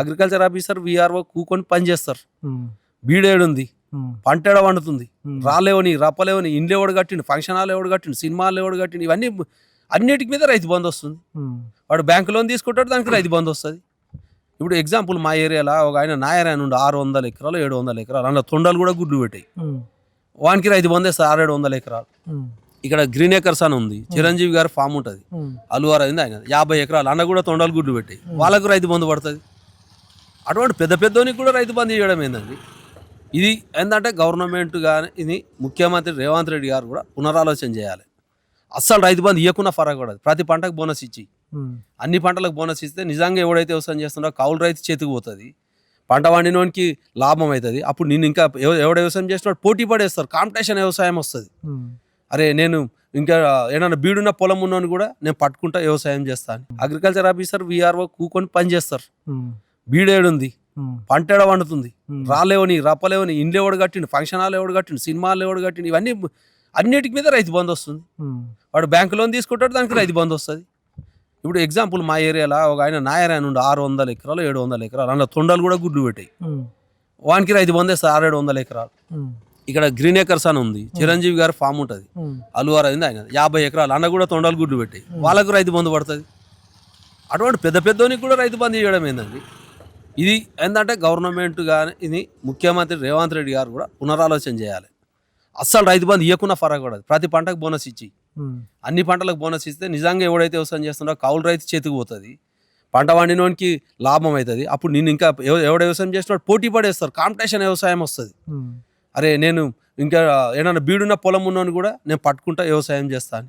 Agriculture officer VRO కూకొని పని చేస్తారు. ఉమ్, బీడేడుంది ఉమ్, పంట ఎడ వండుతుంది. రాలేవని రప్పలేవని ఇండ్లు ఎవడు కట్టిండు ఫంక్షన్ హాల్ ఎవడు కట్టిండు సినిమాలు ఎవడు కట్టిండు ఇవన్నీ అన్నిటికి మీద రైతు బంధు వస్తుంది. వాడు బ్యాంకు లోన్ తీసుకుంటాడు దానికి రైతు బంధు వస్తుంది. ఇప్పుడు ఎగ్జాంపుల్ మా ఏరియాలో ఒక ఆయన నాయర్ ఆయన ఉండి ఆరు వందల ఎకరాలు ఏడు వందల ఎకరాలు అందులో తొండలు కూడా గుడ్లు పెట్టాయి. వానికి రైతు బంధు వేస్తారు ఆరు ఏడు వందల ఎకరాలు. ఇక్కడ గ్రీన్ ఏకర్స్ అని ఉంది చిరంజీవి గారి ఫామ్ ఉంటుంది. ఉమ్, అలువారు అయింది ఆయన యాభై ఎకరాలు అన్న కూడా తొండలు గుడ్లు పెట్టాయి. వాళ్ళకు రైతు బంధు పడుతుంది. అటువంటి పెద్ద పెద్దోనికి కూడా రైతు బంధు ఇవ్వడం ఏందండి? ఇది ఏంటంటే గవర్నమెంట్ కానీ ఇది ముఖ్యమంత్రి రేవంత్ రెడ్డి గారు కూడా పునరాలోచన చేయాలి. అస్సలు రైతు బంధు ఇవ్వకుండా ఫరక్ పడదు ప్రతి పంటకు బోనస్ ఇచ్చి. అన్ని పంటలకు బోనస్ ఇస్తే నిజంగా ఎవడైతే వ్యవసాయం చేస్తుండో కౌలు రైతు చేతికి పోతుంది. పంట వండినోనికి లాభం అవుతుంది. అప్పుడు నేను ఇంకా ఎవ- ఎవడ వ్యవసాయం చేస్తున్నాడు పోటీ పడేస్తారు. కాంపిటీషన్ వ్యవసాయం వస్తుంది. అరే నేను ఇంకా ఏదైనా బీడున్న పొలం ఉన్నోని కూడా నేను పట్టుకుంటా వ్యవసాయం చేస్తాను అగ్రికల్చర్ ఆఫీసర్ విఆర్ఓ కూకొని పని చేస్తారు. బీడేడుంది. ఉమ్, పంట ఎడ వండుతుంది. రాలేవని రప్పలేవని ఇండ్లు ఎవడు కట్టిండు ఫంక్షన్ హాల్ ఎవడు కట్టిండు సినిమాలు ఎవడు కట్టిండు ఇవన్నీ అన్నిటికి మీద రైతు బంధు వస్తుంది. వాడు బ్యాంకు లోన్ తీసుకుంటాడు దానికి రైతు బంధు వస్తుంది. ఇప్పుడు ఎగ్జాంపుల్ మా ఏరియాలో ఒక ఆయన నాయర్ ఆయన ఉండి ఆరు వందల ఎకరాలు ఏడు వందల ఎకరాలు అందులో తొండలు కూడా గుడ్లు పెట్టాయి. వానికి రైతు బంధు వేస్తారు ఆరు ఏడు వందల ఎకరాలు ఇక్కడ గ్రీన్ ఏకర్స్ అని ఉంది చిరంజీవి గారి ఫామ్ ఉంటుంది. అలువారు అయింది ఆయన యాభై ఎకరాలు అన్న కూడా తొండలు గుడ్లు పెట్టాయి. వాళ్ళకు రైతు బంధు పడుతుంది. అటువంటి పెద్ద పెద్దోనికి కూడా రైతు బంధు ఇవ్వడం ఏందండి ఇది ఏంటంటే గవర్నమెంట్ కానీ ఇది ముఖ్యమంత్రి రేవంత్ రెడ్డి గారు కూడా పునరాలోచన చేయాలి. అస్సలు రైతు బంధు ఇవ్వకుండా ఫరక్ పడదు ప్రతి పంటకు బోనస్ ఇచ్చి. అన్ని పంటలకు బోనస్ ఇస్తే నిజంగా ఎవడైతే వ్యవసాయం చేస్తుండో కౌలు రైతు చేతికి పోతుంది. పంట వండినోనికి లాభం అవుతుంది అప్పుడు నేను ఇంకా ఎవ- ఎవడ వ్యవసాయం చేస్తున్నాడు పోటీ పడేస్తారు. కాంపిటీషన్ వ్యవసాయం వస్తుంది. అరే నేను ఇంకా ఏదైనా బీడున్న పొలం ఉన్నోని కూడా నేను పట్టుకుంటా వ్యవసాయం చేస్తాను